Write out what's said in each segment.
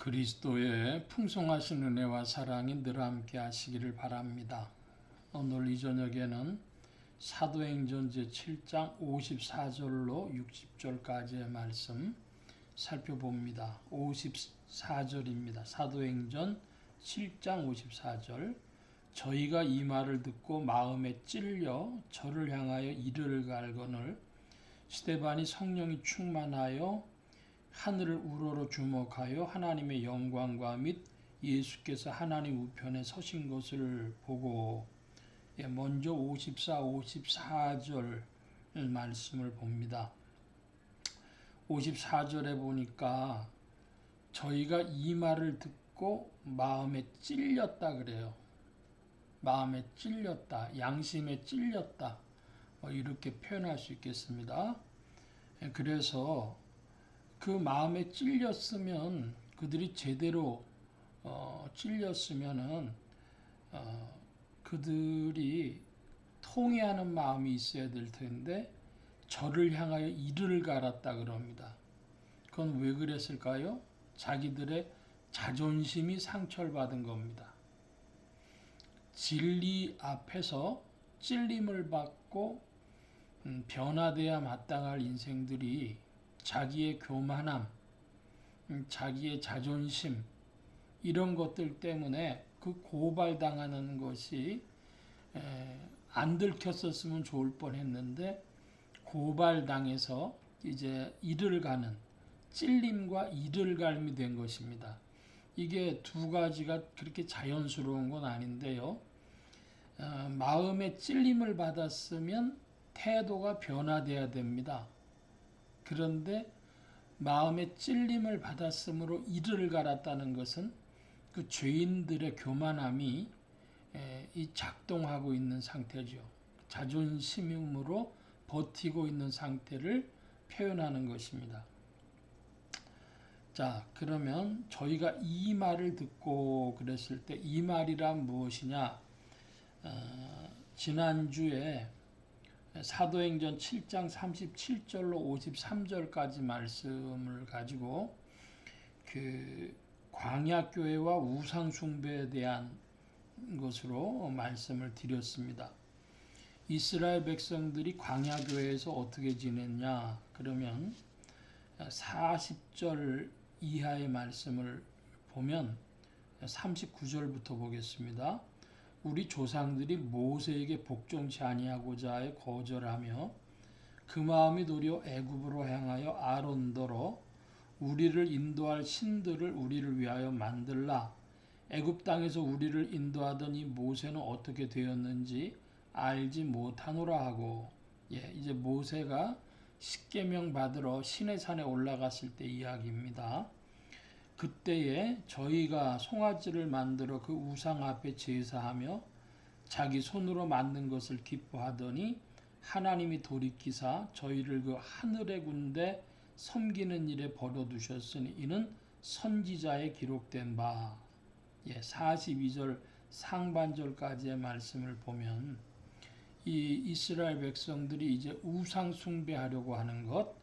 그리스도의 풍성하신 은혜와 사랑이 늘 함께 하시기를 바랍니다. 오늘 이 저녁에는 사도행전 제7장 54절로 60절까지의 말씀 살펴봅니다. 54절입니다. 사도행전 7장 54절 저희가 이 말을 듣고 마음에 찔려 저를 향하여 이르를 갈거늘 스테반이 성령이 충만하여 하늘을 우러러 주목하여 하나님의 영광과 및 예수께서 하나님 우편에 서신 것을 보고 예, 먼저 54, 54절 말씀을 봅니다. 54절에 보니까 저희가 이 말을 듣고 마음에 찔렸다 그래요. 마음에 찔렸다, 양심에 찔렸다. 뭐 이렇게 표현할 수 있겠습니다. 예, 그래서 그 마음에 찔렸으면 그들이 제대로 어, 찔렸으면은 어, 그들이 통회하는 마음이 있어야 될 텐데 저를 향하여 이를 갈았다 그럽니다. 그건 왜 그랬을까요? 자기들의 자존심이 상처를 받은 겁니다. 진리 앞에서 찔림을 받고 음, 변화돼야 마땅할 인생들이 자기의 교만함, 음, 자기의 자존심 이런 것들 때문에 그 고발당하는 것이 안 들켰었으면 좋을 뻔했는데 고발당해서 이제 이를 가는 찔림과 이를 갈미 된 것입니다. 이게 두 가지가 그렇게 자연스러운 건 아닌데요. 어, 마음의 찔림을 받았으면 태도가 변화돼야 됩니다. 그런데 마음의 찔림을 받았으므로 이를 갈았다는 것은 그 죄인들의 교만함이 이 작동하고 있는 상태죠. 자존심으로 버티고 있는 상태를 표현하는 것입니다. 자, 그러면 저희가 이 말을 듣고 그랬을 때 이 말이란 무엇이냐? 어, 지난주에 사도행전 7장 37절로 53절까지 말씀을 가지고 그 광야 교회와 우상 숭배에 대한 것으로 말씀을 드렸습니다. 이스라엘 백성들이 광야 교회에서 어떻게 지냈냐? 그러면 40절 이하의 말씀을 보면 39절부터 보겠습니다. 우리 조상들이 모세에게 복종치 아니하고자 하여 거절하며 그 마음이 도리어 애굽으로 향하여 아론더러 우리를 인도할 신들을 우리를 위하여 만들라 애굽 땅에서 우리를 인도하던 이 모세는 어떻게 되었는지 알지 못하노라 하고 예 이제 모세가 십계명 받으러 신의 산에 올라갔을 때 이야기입니다. 그때에 저희가 송아지를 만들어 그 우상 앞에 제사하며 자기 손으로 만든 것을 기뻐하더니 하나님이 돌이키사 저희를 그 하늘의 군대 섬기는 일에 버려두셨으니 이는 선지자에 기록된 바. 예, 42절 상반절까지의 말씀을 보면 이 이스라엘 백성들이 이제 우상 숭배하려고 하는 것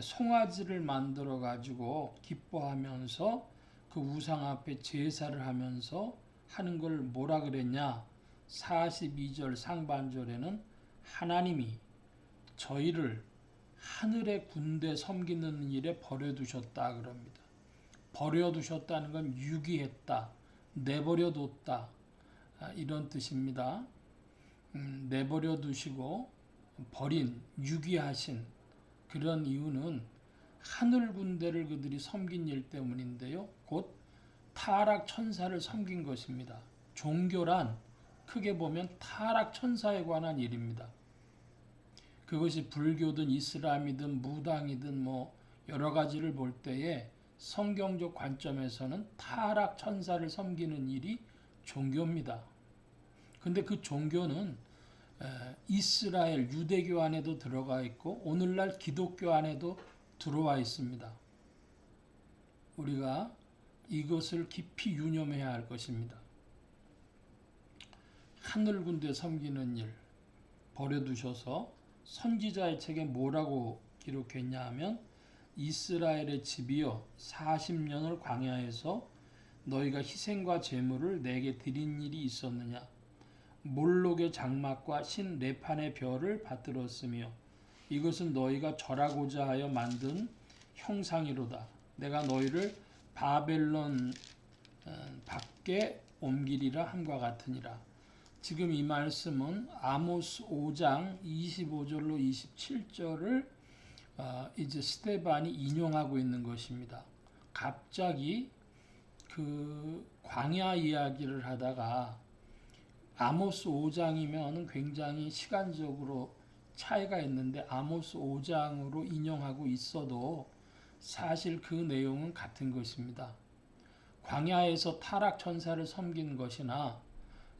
송아지를 만들어 가지고 기뻐하면서 그 우상 앞에 제사를 하면서 하는 걸 뭐라 그랬냐? 42절 상반절에는 하나님이 저희를 하늘의 군대 섬기는 일에 버려두셨다 그럽니다. 버려두셨다는 건 유기했다, 내버려뒀다 아, 이런 뜻입니다. 음, 내버려두시고 버린 유기하신 그런 이유는 하늘 군대를 그들이 섬긴 일 때문인데요. 곧 타락 천사를 섬긴 것입니다. 종교란 크게 보면 타락 천사에 관한 일입니다. 그것이 불교든 이슬람이든 무당이든 뭐 여러 가지를 볼 때에 성경적 관점에서는 타락 천사를 섬기는 일이 종교입니다. 근데 그 종교는 이스라엘 유대교 안에도 들어가 있고 오늘날 기독교 안에도 들어와 있습니다. 우리가 이것을 깊이 유념해야 할 것입니다. 하늘 군대 섬기는 일 버려두셔서 선지자의 책에 뭐라고 기록했냐 하면 이스라엘의 집이여 40년을 광야에서 너희가 희생과 제물을 내게 드린 일이 있었느냐 몰록의 장막과 신 레판의 별을 받들었으며 이것은 너희가 절하고자 하여 만든 형상이로다 내가 너희를 바벨론 어, 밖에 옮기리라 함과 같으니라 지금 이 말씀은 아모스 5장 25절로 27절을 어, 이제 스테반이 인용하고 있는 것입니다. 갑자기 그 광야 이야기를 하다가 아모스 5장이면 굉장히 시간적으로 차이가 있는데 아모스 5장으로 인용하고 있어도 사실 그 내용은 같은 것입니다. 광야에서 타락 천사를 섬긴 것이나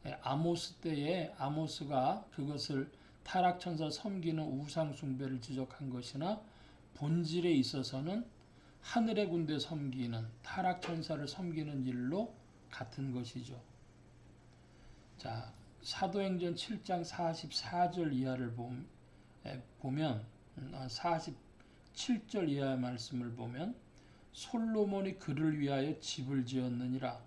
예, 아모스 때에 아모스가 그것을 타락 천사 섬기는 우상 숭배를 지적한 것이나 본질에 있어서는 하늘의 군대 섬기는 타락 천사를 섬기는 일로 같은 것이죠. 자, 사도행전 7장 44절 이하를 보면 47절 이하의 말씀을 보면 솔로몬이 그를 위하여 집을 지었느니라.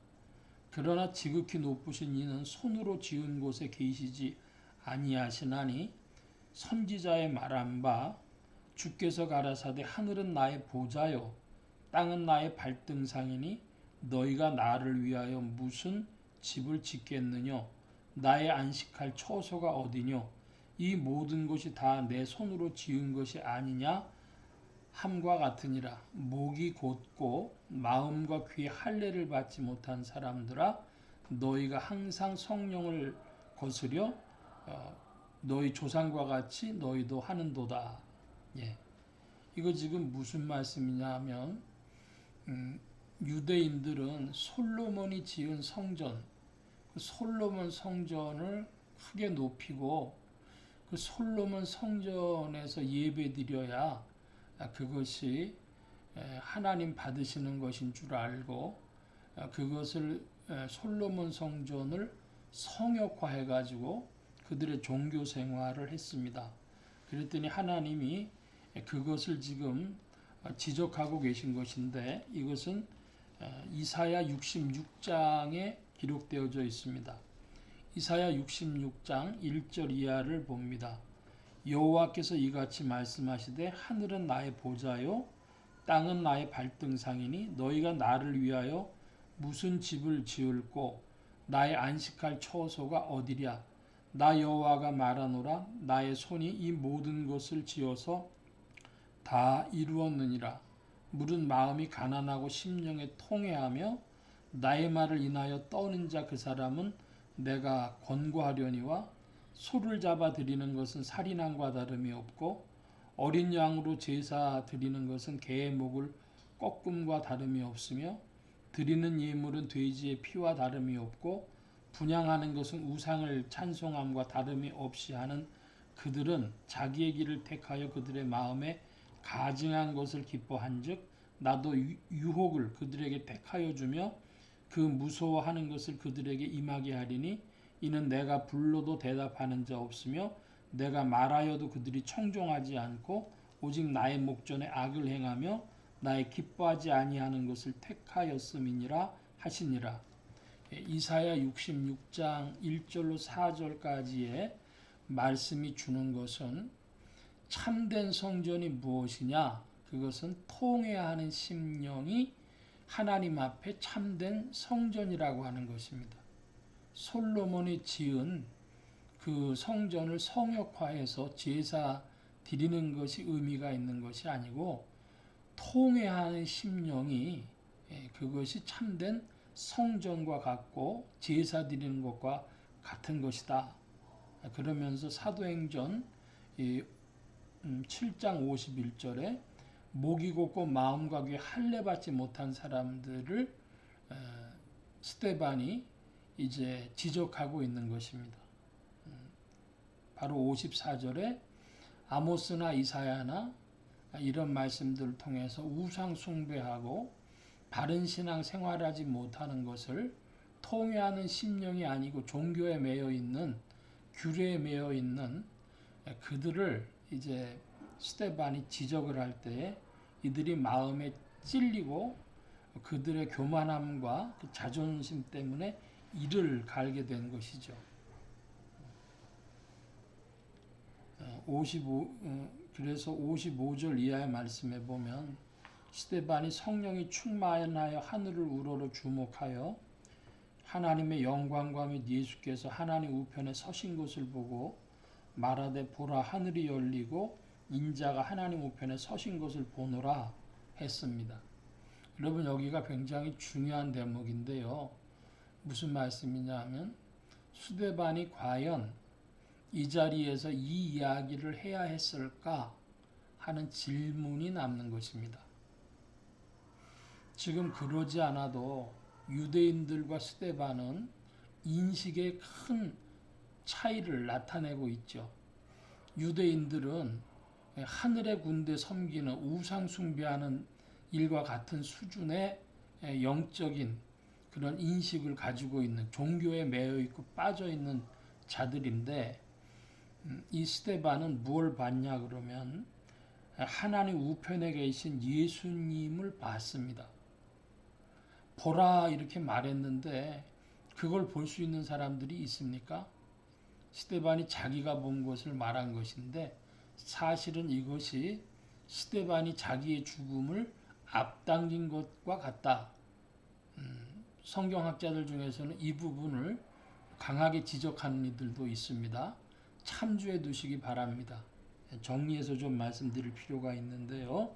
그러나 지극히 높으신 이는 손으로 지은 곳에 계시지 아니하시나니 선지자의 말한 바 주께서 가라사대 하늘은 나의 보좌요 땅은 나의 발등상이니 너희가 나를 위하여 무슨 집을 짓겠느냐 나의 안식할 처소가 어디뇨 이 모든 것이 다 내 손으로 지은 것이 아니냐 함과 같으니라 목이 곧고 마음과 귀에 할례를 받지 못한 사람들아 너희가 항상 성령을 거스려 어, 너희 조상과 같이 너희도 하는도다. 예. 이거 지금 무슨 말씀이냐면 음, 유대인들은 솔로몬이 지은 성전, 그 솔로몬 성전을 크게 높이고 그 솔로몬 성전에서 예배드려야 그것이 하나님 받으시는 것인 줄 알고 그것을 솔로몬 성전을 성역화해 가지고 그들의 종교 생활을 했습니다. 그랬더니 하나님이 그것을 지금 지적하고 계신 것인데 이것은 이사야 66장에 기록되어져 있습니다. 이사야 66장 1절 이하를 봅니다. 여호와께서 이같이 말씀하시되 하늘은 나의 보좌요 땅은 나의 발등상이니 너희가 나를 위하여 무슨 집을 지을고 나의 안식할 처소가 어디랴 나 여호와가 말하노라 나의 손이 이 모든 것을 지어서 다 이루었느니라 물은 마음이 가난하고 심령에 통해하며 나의 말을 인하여 떠는 자 그 사람은 내가 권고하려니와 소를 잡아 드리는 것은 살인함과 다름이 없고 어린 양으로 제사 드리는 것은 개의 목을 꺾음과 다름이 없으며 드리는 예물은 돼지의 피와 다름이 없고 분양하는 것은 우상을 찬송함과 다름이 없이 하는 그들은 자기의 길을 택하여 그들의 마음에 가증한 것을 기뻐한즉 나도 유혹을 그들에게 택하여 주며 그 무서워하는 것을 그들에게 임하게 하리니 이는 내가 불러도 대답하는 자 없으며 내가 말하여도 그들이 청종하지 않고 오직 나의 목전에 악을 행하며 나의 기뻐하지 아니하는 것을 택하였음이니라 하시니라. 예, 이사야 66장 1절로 4절까지의 말씀이 주는 것은 참된 성전이 무엇이냐? 그것은 통해야 하는 심령이 하나님 앞에 참된 성전이라고 하는 것입니다. 솔로몬이 지은 그 성전을 성역화해서 제사 드리는 것이 의미가 있는 것이 아니고 통회하는 심령이 예, 그것이 참된 성전과 같고 제사 드리는 것과 같은 것이다. 그러면서 사도행전 7장 음, 51절에 목이 곧고 마음과 귀에 할례 받지 못한 사람들을 스테반이 이제 지적하고 있는 것입니다. 음, 바로 54절에 아모스나 이사야나 이런 말씀들을 통해서 우상 숭배하고 바른 신앙 생활하지 못하는 것을 통회하는 심령이 아니고 종교에 매여 있는 규례에 매여 있는 그들을 이제 스테반이 지적을 할 때에 이들이 마음에 찔리고 그들의 교만함과 그 자존심 때문에 이를 갈게 된 것이죠. 55 어, 그래서 55절 이하의 말씀에 보면 스테반이 성령이 충만하여 하늘을 우러러 주목하여 하나님의 영광과 및 예수께서 하나님 우편에 서신 것을 보고 말하되 보라 하늘이 열리고 인자가 하나님 우편에 서신 것을 보노라 했습니다. 여러분 여기가 굉장히 중요한 대목인데요. 무슨 말씀이냐 하면 수데반이 과연 이 자리에서 이 이야기를 해야 했을까 하는 질문이 남는 것입니다. 지금 그러지 않아도 유대인들과 스데반은 인식에 큰 차이를 나타내고 있죠. 유대인들은 하늘의 군대 섬기는 우상 숭배하는 일과 같은 수준의 영적인 그런 인식을 가지고 있는 종교에 매여 있고 빠져 있는 자들인데 음, 이 스테반은 무엇을 봤냐 그러면 하나님 우편에 계신 예수님을 봤습니다. 보라 이렇게 말했는데 그걸 볼 수 있는 사람들이 있습니까? 스테반이 자기가 본 것을 말한 것인데 사실은 이것이 스테반이 자기의 죽음을 앞당긴 것과 같다. 음, 성경학자들 중에서는 이 부분을 강하게 지적하는 이들도 있습니다. 참조해 두시기 바랍니다. 정리해서 좀 말씀드릴 필요가 있는데요.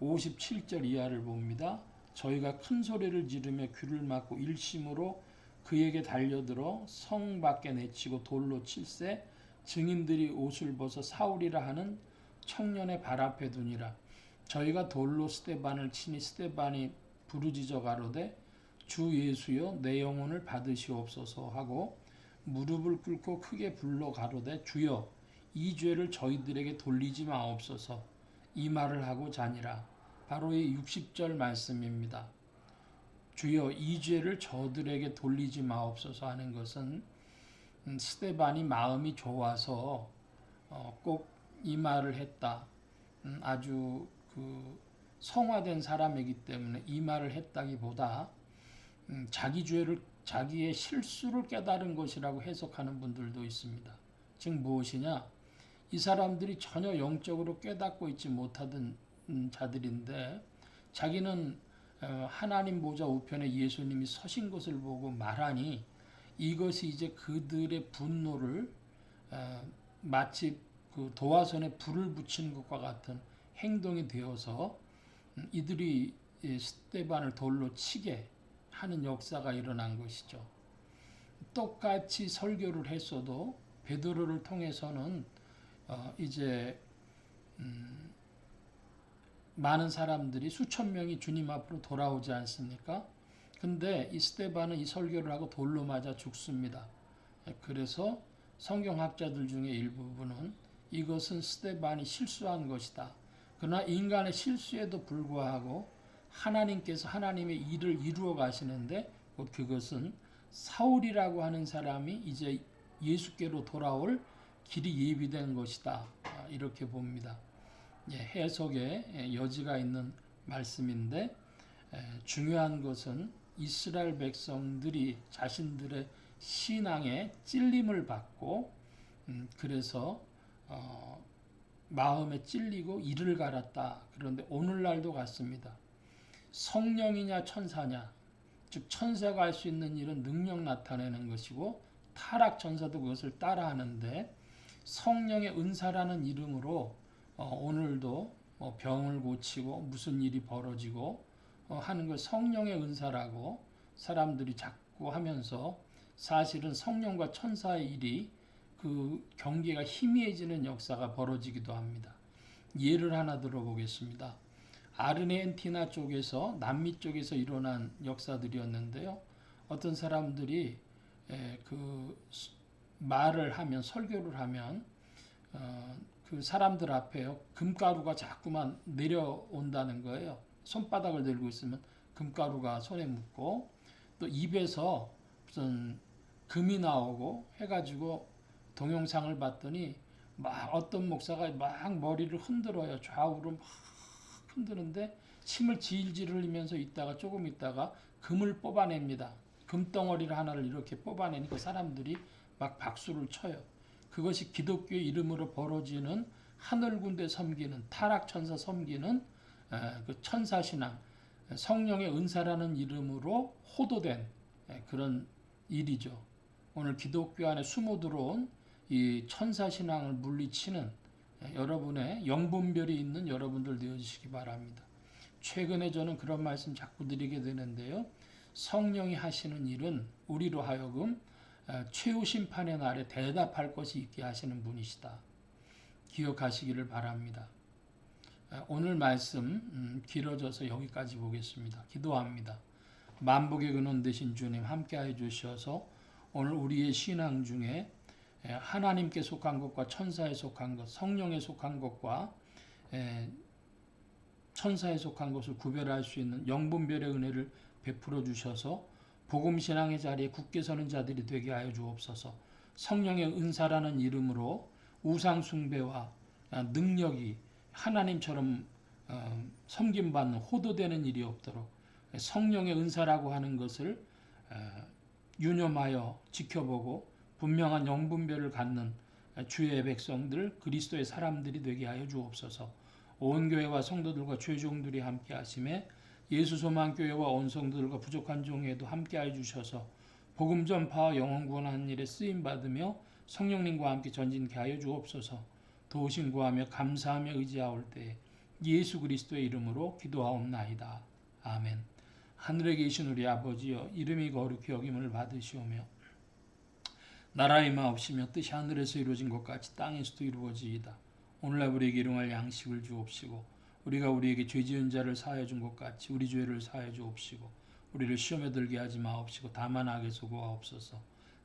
57절 이하를 봅니다. 저희가 큰 소리를 지르며 귀를 막고 일심으로 그에게 달려들어 성 밖에 내치고 돌로 칠세 증인들이 옷을 벗어 사울이라 하는 청년의 발 앞에 두니라. 저희가 돌로 스테반을 치니 스테반이 부르짖어 가로되 주 예수여 내 영혼을 받으시옵소서 하고 무릎을 꿇고 크게 불러 가로되 주여 이 죄를 저희들에게 돌리지 마옵소서 이 말을 하고 자니라 바로 이 60절 말씀입니다. 주여 이 죄를 저들에게 돌리지 마옵소서 하는 것은 음, 스테반이 마음이 좋아서 어, 꼭이 말을 했다. 음, 아주 그 성화된 사람이기 때문에 이 말을 했다기보다 음, 자기 죄를 자기의 실수를 깨달은 것이라고 해석하는 분들도 있습니다. 즉 무엇이냐? 이 사람들이 전혀 영적으로 깨닫고 있지 못하던 자들인데 자기는 어, 하나님 보좌 우편에 예수님이 서신 것을 보고 말하니 이것이 이제 그들의 분노를 어, 마치 그 도화선에 불을 붙이는 것과 같은 행동이 되어서 음, 이들이 스테반을 돌로 치게 하는 역사가 일어난 것이죠. 똑같이 설교를 했어도 베드로를 통해서는 어 이제 음 많은 사람들이 수천 명이 주님 앞으로 돌아오지 않습니까? 근데 이 스테반은 이 설교를 하고 돌로 맞아 죽습니다. 그래서 성경학자들 중에 일부분은 이것은 스테반이 실수한 것이다. 그러나 인간의 실수에도 불구하고 하나님께서 하나님의 일을 이루어 가시는데 그것은 사울이라고 하는 사람이 이제 예수께로 돌아올 길이 예비된 것이다. 아, 이렇게 봅니다. 예, 해석에 여지가 있는 말씀인데 중요한 것은 이스라엘 백성들이 자신들의 신앙에 찔림을 받고 음, 그래서 어, 마음에 찔리고 이를 갈았다. 그런데 오늘날도 같습니다. 성령이냐 천사냐 즉 천사가 할 수 있는 일은 능력 나타내는 것이고 타락 천사도 그것을 따라하는데 성령의 은사라는 이름으로 어, 오늘도 뭐 병을 고치고 무슨 일이 벌어지고 어, 하는 걸 성령의 은사라고 사람들이 자꾸 하면서 사실은 성령과 천사의 일이 그 경계가 희미해지는 역사가 벌어지기도 합니다. 예를 하나 들어보겠습니다. 아르헨티나 쪽에서 남미 쪽에서 일어난 역사들이었는데요. 어떤 사람들이 그 말을 하면 설교를 하면 어, 그 사람들 앞에요 금가루가 자꾸만 내려온다는 거예요. 손바닥을 들고 있으면 금가루가 손에 묻고 또 입에서 무슨 금이 나오고 해가지고 동영상을 봤더니 막 어떤 목사가 막 머리를 흔들어요. 좌우로 막 흔드는데 침을 질질 흘리면서 있다가 조금 있다가 금을 뽑아냅니다. 금덩어리를 하나를 이렇게 뽑아내니까 사람들이 막 박수를 쳐요. 그것이 기독교의 이름으로 벌어지는 하늘 군대 섬기는 타락 천사 섬기는 에, 그 천사 신앙 성령의 은사라는 이름으로 호도된 에, 그런 일이죠. 오늘 기독교 안에 숨어 들어온 이 천사 신앙을 물리치는 에, 여러분의 영분별이 있는 여러분들 되어주시기 바랍니다. 최근에 저는 그런 말씀 자꾸 드리게 되는데요. 성령이 하시는 일은 우리로 하여금 에, 최후 심판의 날에 대답할 것이 있게 하시는 분이시다. 기억하시기를 바랍니다. 에, 오늘 말씀 음, 길어져서 여기까지 보겠습니다. 기도합니다. 만복의 근원 되신 주님 함께해 주셔서 오늘 우리의 신앙 중에 에, 하나님께 속한 것과 천사에 속한 것, 성령에 속한 것과 에, 천사에 속한 것을 구별할 수 있는 영분별의 은혜를 베풀어 주셔서 복음 신앙의 자리에 굳게 서는 자들이 되게 하여 주옵소서. 성령의 은사라는 이름으로 우상 숭배와 아, 능력이 하나님처럼 어, 섬김받는 호도되는 일이 없도록 성령의 은사라고 하는 것을 어, 유념하여 지켜보고 분명한 영분별을 갖는 주의 백성들 그리스도의 사람들이 되게 하여 주옵소서. 온 교회와 성도들과 죄종들이 함께 하심에 예수 소망 교회와 온 성도들과 부족한 종에도 함께 해 주셔서 복음 전파와 영혼 구원하는 일에 쓰임 받으며 성령님과 함께 전진케 하여 주옵소서. 도우심 구하며 감사하며 의지하올 때 예수 그리스도의 이름으로 기도하옵나이다. 아멘. 하늘에 계신 우리 아버지여 이름이 거룩히 여김을 받으시오며 나라의 마옵시며 뜻이 하늘에서 이루어진 것 같이 땅에서도 이루어지이다. 오늘날 우리에게 일용할 양식을 주옵시고 우리가 우리에게 죄 지은 자를 사하여 준 것 같이 우리 죄를 사하여 주옵시고 우리를 시험에 들게 하지 마옵시고 다만 악에서 구하옵소서.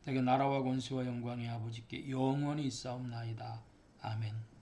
내게 나라와 권세와 영광이 아버지께 영원히 있사옵나이다. Amen.